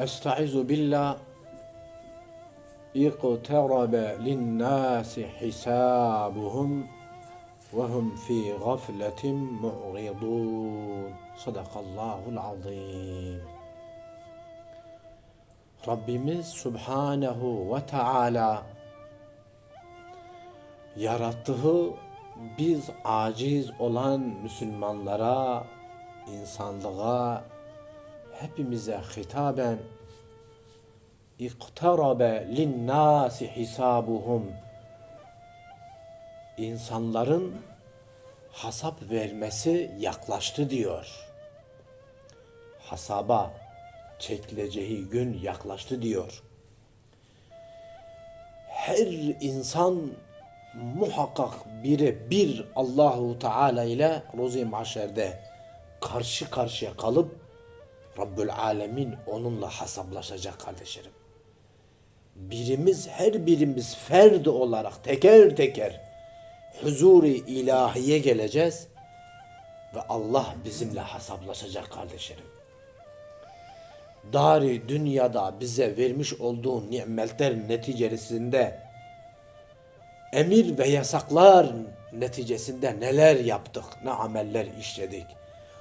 Estaizu billah İqtarabe linnâsi hisâbuhum ve hum fî gafletin mu'ridûn. Sadakallahul azîm. Rabbimiz Subhanehu ve Teala yarattığı biz aciz olan Müslümanlara, insanlığa hepimize hitaben iktarabe linnâsi hisabuhum insanların hasap vermesi yaklaştı diyor. Hasaba çekileceği gün yaklaştı diyor. Her insan muhakkak bire bir Allahu Teala ile rozi mahşerde karşı karşıya kalıp Rabbül Alemin onunla hesaplaşacak kardeşlerim. Birimiz her birimiz ferd olarak teker teker huzuri ilahiye geleceğiz ve Allah bizimle hesaplaşacak kardeşlerim. Dari dünyada bize vermiş olduğu nimetler neticesinde emir ve yasaklar neticesinde neler yaptık, ne ameller işledik,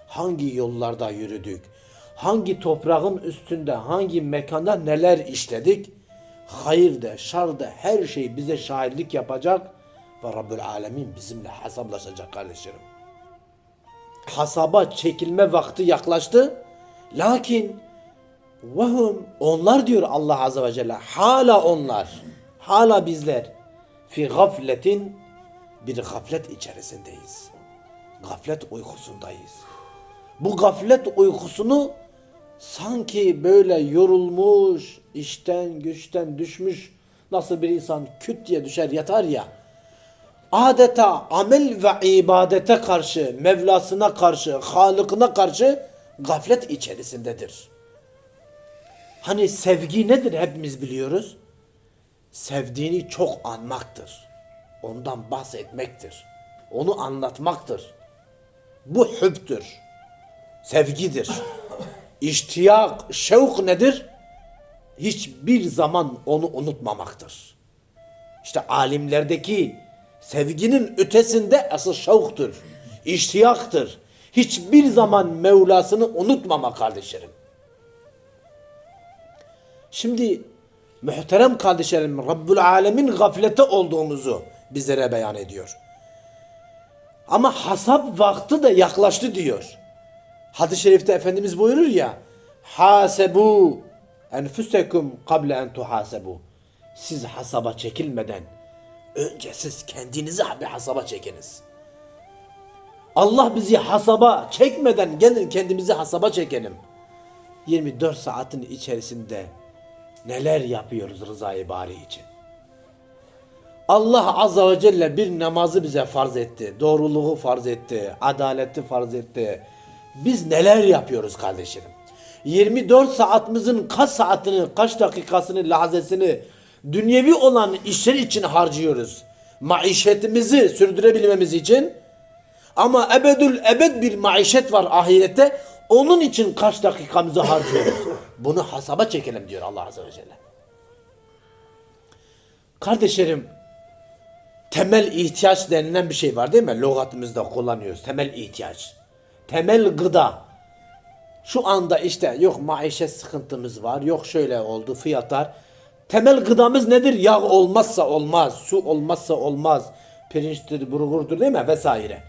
hangi yollarda yürüdük, hangi toprağın üstünde, hangi mekanda neler işledik, hayır da, şar da her şey bize şahitlik yapacak ve Rabbül Alemin bizimle hesaplaşacak kardeşlerim. Hasaba çekilme vakti yaklaştı. Lakin vehum onlar diyor Allah Azze ve Celle hala onlar hala bizler fi gafletin bir gaflet içerisindeyiz. Gaflet uykusundayız. Bu gaflet uykusunu sanki böyle yorulmuş, işten güçten düşmüş nasıl bir insan küt diye düşer yatar ya adeta amel ve ibadete karşı, Mevlasına karşı, Halık'ına karşı gaflet içerisindedir. Hani sevgi nedir hepimiz biliyoruz. Sevdiğini çok anmaktır. Ondan bahsetmektir. Onu anlatmaktır. Bu hüptür. Sevgidir. İştiyak, şevk nedir? Hiçbir zaman onu unutmamaktır. İşte alimlerdeki sevginin ötesinde asıl şevktur. İştiyaktır. Hiçbir zaman Mevlasını unutmama kardeşlerim. Şimdi muhterem kardeşlerim Rabbül Alemin gaflete olduğumuzu bizlere beyan ediyor. Ama hasap vakti de yaklaştı diyor. Hadis-i şerifte Efendimiz buyurur ya Hasebu enfusekum kable en tuhasebu Siz hasaba çekilmeden önce siz kendinizi bir hasaba çekiniz. Allah bizi hasaba çekmeden gelin kendimizi hasaba çekelim. 24 saatin içerisinde neler yapıyoruz rızayı bari için. Allah azza ve celle bir namazı bize farz etti. Doğruluğu farz etti. Adaleti farz etti. Biz neler yapıyoruz kardeşlerim? 24 saatimizin kaç saatini, kaç dakikasını, lahzesini dünyevi olan işler için harcıyoruz. Maişetimizi sürdürebilmemiz için. Ama ebedül ebed bir maişet var ahirette. Onun için kaç dakikamızı harcıyoruz. Bunu hasaba çekelim diyor Allah Azze ve Celle. Kardeşlerim, temel ihtiyaç denilen bir şey var değil mi? Logatımızda kullanıyoruz. Temel ihtiyaç. Temel gıda. Şu anda işte yok maişet sıkıntımız var. Yok şöyle oldu fiyatlar. Temel gıdamız nedir? Yağ olmazsa olmaz. Su olmazsa olmaz. Pirinçtir, burgurdur değil mi? Vesaire.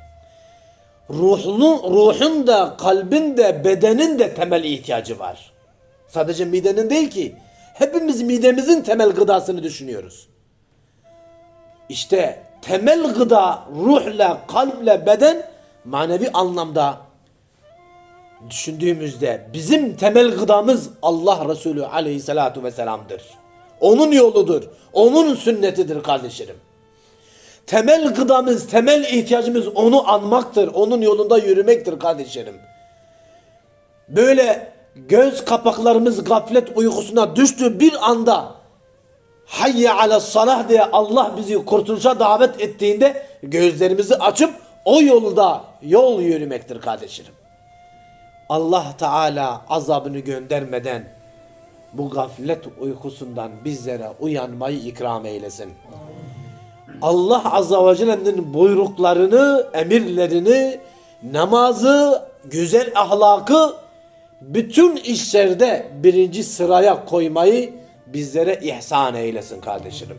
Ruhlu, ruhun da, kalbin de, bedenin de temel ihtiyacı var. Sadece midenin değil ki. Hepimiz midemizin temel gıdasını düşünüyoruz. İşte temel gıda ruhla, kalple, beden manevi anlamda düşündüğümüzde bizim temel gıdamız Allah Resulü aleyhissalatu vesselam'dır. Onun yoludur. Onun sünnetidir kardeşlerim. Temel gıdamız, temel ihtiyacımız onu anmaktır. Onun yolunda yürümektir kardeşlerim. Böyle göz kapaklarımız gaflet uykusuna düştüğü bir anda hayye ala salah diye Allah bizi kurtuluşa davet ettiğinde gözlerimizi açıp o yolda yol yürümektir kardeşlerim. Allah Teala azabını göndermeden bu gaflet uykusundan bizlere uyanmayı ikram eylesin. Allah Azza ve Celle'nin buyruklarını, emirlerini, namazı, güzel ahlakı bütün işlerde birinci sıraya koymayı bizlere ihsan eylesin kardeşlerim.